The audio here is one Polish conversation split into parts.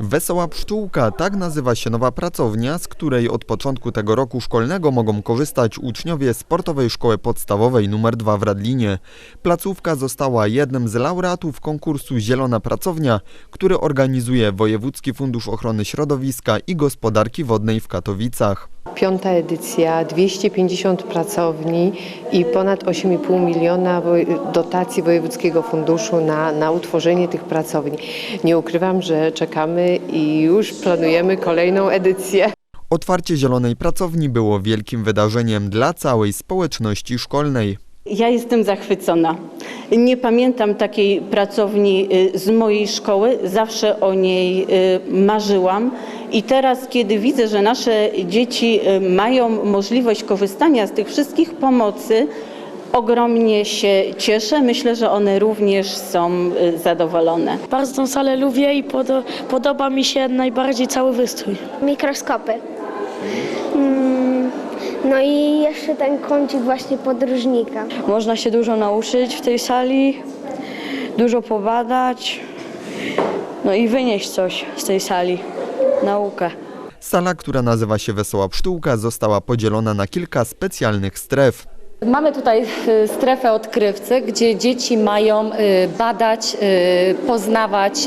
Wesoła Pszczółka, tak nazywa się nowa pracownia, z której od początku tego roku szkolnego mogą korzystać uczniowie Sportowej Szkoły Podstawowej nr 2 w Radlinie. Placówka została jednym z laureatów konkursu Zielona Pracownia, który organizuje Wojewódzki Fundusz Ochrony Środowiska i Gospodarki Wodnej w Katowicach. Piąta edycja, 250 pracowni i ponad 8,5 miliona dotacji Wojewódzkiego Funduszu na, na utworzenie tych pracowni. Nie ukrywam, że czekamy i już planujemy kolejną edycję. Otwarcie Zielonej Pracowni było wielkim wydarzeniem dla całej społeczności szkolnej. Ja jestem zachwycona. Nie pamiętam takiej pracowni y, z mojej szkoły, zawsze o niej y, marzyłam. I teraz, kiedy widzę, że nasze dzieci y, mają możliwość korzystania z tych wszystkich pomocy, ogromnie się cieszę. Myślę, że one również są zadowolone. Bardzo tą salę lubię i podo- podoba mi się najbardziej cały wystrój. mikroskopy. No i jeszcze ten kącik właśnie podróżnika. Można się dużo nauczyć w tej sali, dużo pobadać, no i wynieść coś z tej sali, naukę. Sala, która nazywa się Wesoła Pszczółka, została podzielona na kilka specjalnych stref. Mamy tutaj y, strefę odkrywcy, gdzie dzieci mają y, badać, y, poznawać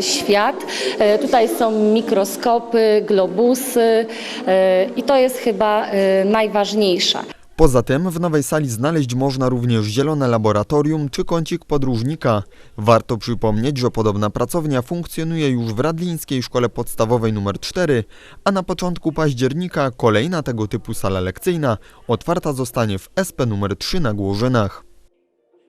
świat. Tutaj są mikroskopy, globusy i to jest chyba najważniejsze. Poza tym w nowej sali znaleźć można również zielone laboratorium czy kącik podróżnika. Warto przypomnieć, że podobna pracownia funkcjonuje już w Radlińskiej Szkole Podstawowej nr 4, a na początku października kolejna tego typu sala lekcyjna otwarta zostanie w SP nr 3 na Głożynach.